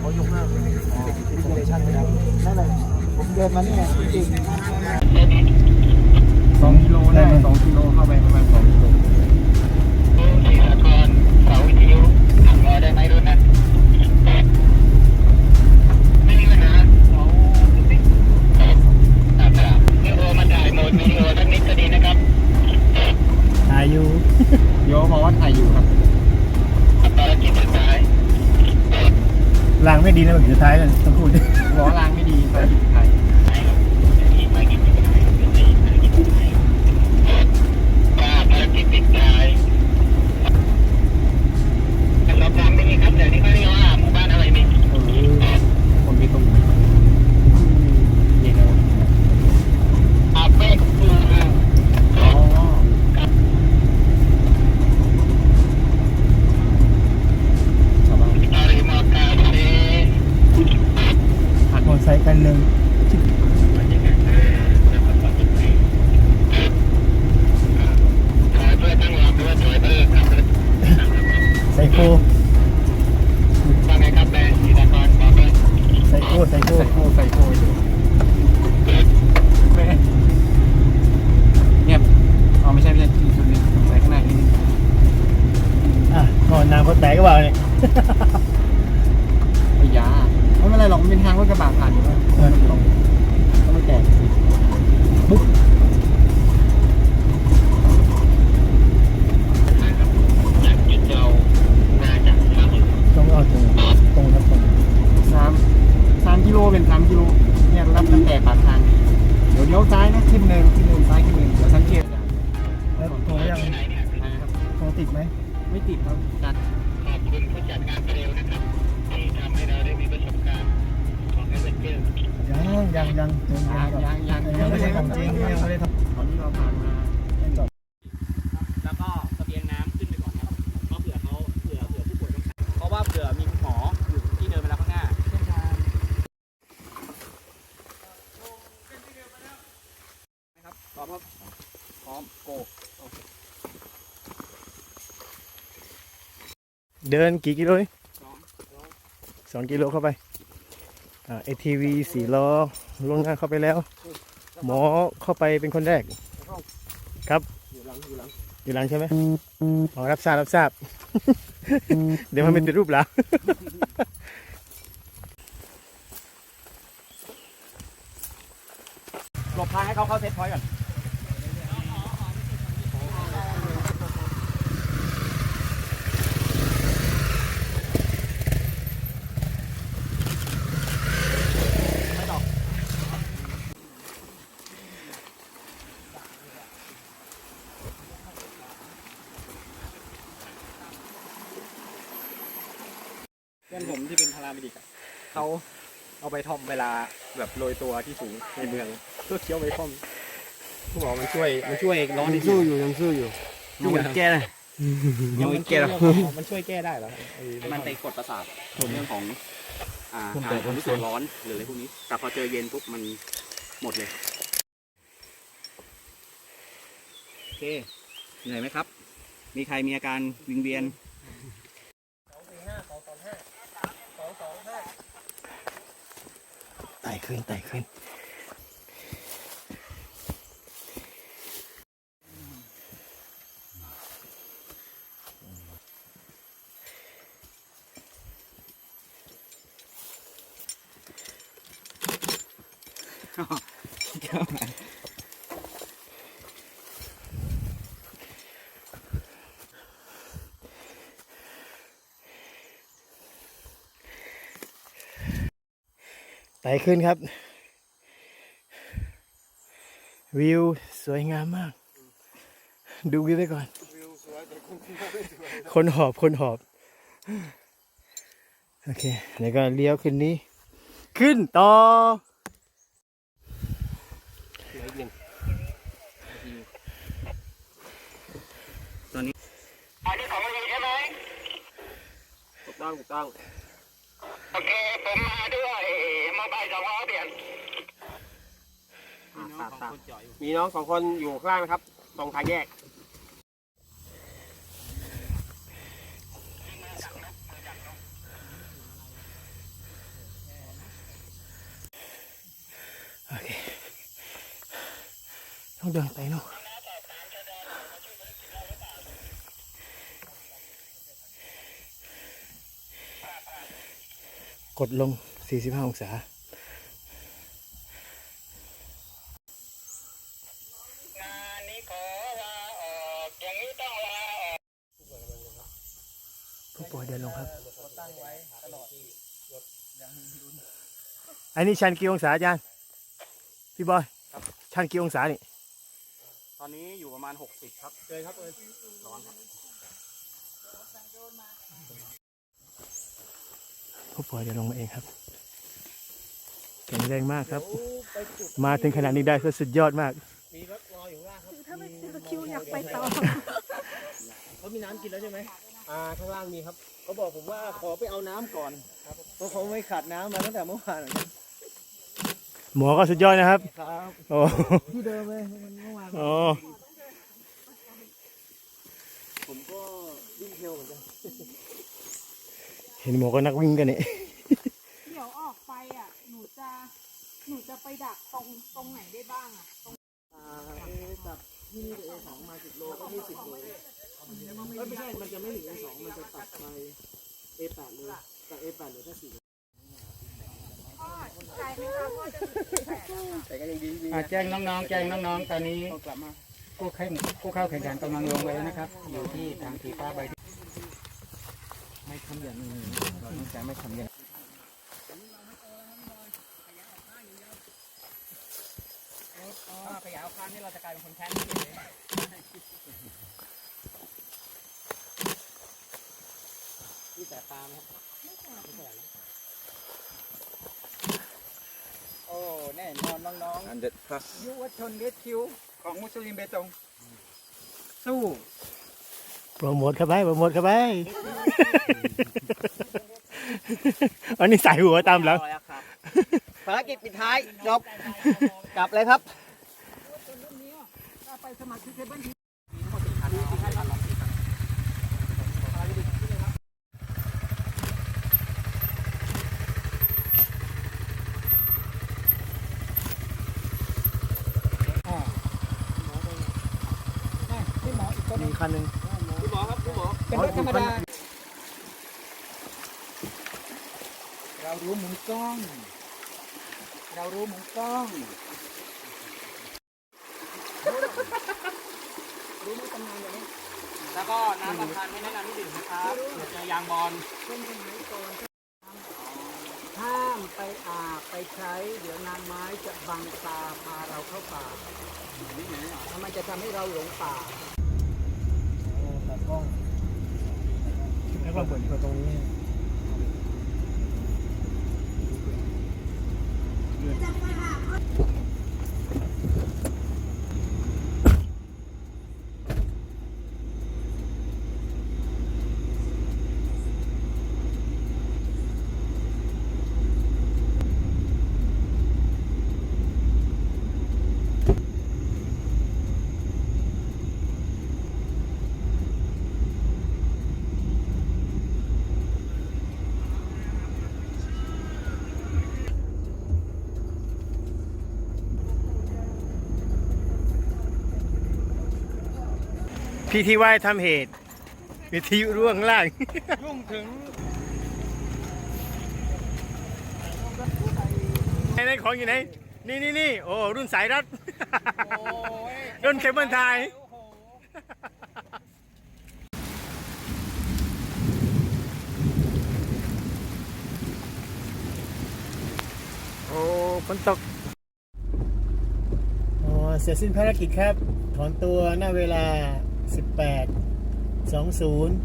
เขายกเลิกอินสตาเลชันไปแล้วนั่นแหละผมเดินมานี่ไงจริงสองกิโลได้สองกิโลเข้าไปประมาณสองกิโล ที่สากลเสาวิทยุถังรอได้ไหมรุ่นนั้นไม่มีปัญหาเขาตัดแบบวิดีโอมาถ่ายโหมดวิดีโอสักนิดก็ดีนะครับ ถ่ายอยู่ เดี๋ยวบอกว่าถ่ายอยู่ครับ ภารกิจสุดท้าย ลาง ไม่ดีนะแบบสุดท้ายเลยต้องพูด ล้อรางไม่ดีไปไทย ที่ภารกิจสุดท้ายภารกิจสุดท้ายว่าภารกิจสุดท้ายสอบถามได้ไหมครับเดี๋ยวนี้เขาเรียกว่าหมู่บ้านอะไรนี่ คนมีตรงเย็นแล้ว อาเป้คูอ่า อ๋อชาวบ้าน อาริมากาเซ ผ่าน ม ไม่ติดครับจัดขอบคุณผู้จัดงานเร็วนะครับที่ทำให้เราได้มีประสบการณ์ของแอดเวนเจอร์ยังยังยังยังยังยังยัง ยังไม่ใช่ของจริงยังไม่ได้ทำ ตอนนี้เราผ่านมา แล้วก็เสบียงน้ำขึ้นไปก่อนครับเพราะเผื่อเขาเผื่อเผื่อผู้ป่วยต้องการเพราะว่าเผื่อมีคุณหมออยู่ที่เดินไปแล้วข้างหน้า นะครับพร้อมครับพร้อมโก เดินกี่กิโลนี่สองสองกิโลเข้าไปอ่าเอทีวีสี่ล้อลงหน้าเข้าไปแล้ว หมอเข้าไปเป็นคนแรก ครับ อยู่หลังอยู่หลังอยู่หลังใช่ไหมอ๋อรับทราบรับทราบ เดี๋ยวมันเป็นติดรูปแล้วหลบทางให้เขาเข้าเซตพอยต์ก่อน ผมที่เป็นพาราเมดิกอะเขาเอาไปทอมเวลาแบบโรยตัวที่สูงในเมืองเพื่อเคี้ยวไวคอมเขาบอกมันช่วยมันช่วยร้อนยังสู้อยู่ยังสู้อยู่ยังมันแก้เลยยังมันแก้แล้วมันช่วยแก้ได้เหรอมันไปกดประสาทเรื่องของอ่าผมอ่าแต่ความรู้สึกร้อนหรืออะไรพวกนี้ แต่พอเจอเย็นปุ๊บมันหมดเลยโอเคเหนื่อยไหมครับ มีใครมีอาการวิงเวียน ต่ขึ้นไต่ขึ้นไต่ ขึ้นครับ วิวสวยงามมาก ดูวิวไปก่อน คนหอบคนหอบ โอเคแล้วก็เลี้ยวขึ้นนี้ ขึ้นต่อตอันนี้ของเราใช่ไหมถูกต้องถูกต้อง เคผมมาด้วยมบายสองล้อเปลี่ยนมีน้องสองคนอยู่ข้างล่างครับ ตรงทางแยก โอเค ต้องเดินไปเนาะ กดลง 45 องศางานนี้ขอลาออกอย่างนี้ต้องลาออกผู้ป่วยเดินลงครับ อันนี้ชันกี่องศาอาจารย์ พี่บอย ชันกี่องศานี่ ตอนนี้อยู่ประมาณ 60 ครับเลยครับเลยร้อนครับ ผู้ป่วยเดินลงมาเองครับแข็งแรงมากครับ มาถึงขนาดนี้ได้ก็สุดยอดมาก มีรถรออยู่ข้างล่างครับถ้าไม่เจอคิวอยากไปต่อเขามีน้ำกินแล้วใช่ไหมอ่าข้างล่างมีครับเขาบอกผมว่าขอไปเอาน้ำก่อนครับเพราะเขาไม่ขาดน้ำมาตั้งแต่เมื่อวานนะครับหมอก็สุดยอดนะครับครับโอ้ที่เดิมเลยเมื่อวานโอ้ผมก็วิ่งเทรลเหมือนกัน เห็นหมอก็นักวิ่งกันนี่ เดี๋ยวออกไปอะ หนูจะ หนูจะไปดักตรงตรงไหนได้บ้างอะตรงอ่าเอจากที่นี่ไปเอสองมาสิบโลก็ยี่สิบโลเอ้ยไม่ใช่ มันจะไม่ถึงเอสองมันจะตัดไปเอแปดเลยจากเอแปดเหลือแค่สี่พ่อใจไหมคะพ่อจะถึงแปดแล้วค่ะแต่ก็ยังดีมีอ่าแจ้งน้องๆ แจ้งน้องๆ ตอนนี้ต้องกลับมาผู้แข่งผู้เข้าแข่งขันกำลังลงไปแล้วนะครับ อยู่ที่ทางทีฟ้าใบ ไม่ทำอย่างนี้เราต้องใจไม่ทำอย่างนี้ถ้าขยายคันนี่เราจะกลายเป็นคนแพ้ที่เลยที่แต่ตาไหมครับโอ้แน่นอนน้องๆอันดับทัศน์ยุวชนเวทคิวของมุสลิมเบตงสู้ โปรโมทเข้าไปโปรโมทเข้าไปอันนี้ใส่หัวตามแล้วภารกิจปิดท้ายจบกลับเลยครับไปสมัครที่เซเว่นที มีคันหนึ่ง เป็นรถ ธรรมดา เรารู้มุมกล้อง เรารู้มุมกล้องแล้วก็น้ำสำคัญไม่แนะนำให้ดื่มนะครับเดี๋ยวเจอยางบอลห้ามไปอาบไปใช้ เดี๋ยวนางไม้จะบังตาพาเราเข้าป่าแล้วมันจะทำให้เราหลงป่าแล้ วก็เปิดตรงนี้ พี่ที่ว่ายทำเหตุ วิทยุร่วงล่างรุ่งถึงไหนๆของอยู่ไหน นี่นี่นี่โอ้ รุ่นสายรัด รุ่นเคเบิลไทยโอ้ฝนตกอ๋อเสร็จสิ้นภารกิจครับ ถอนตัวหน้าเวลา 18 20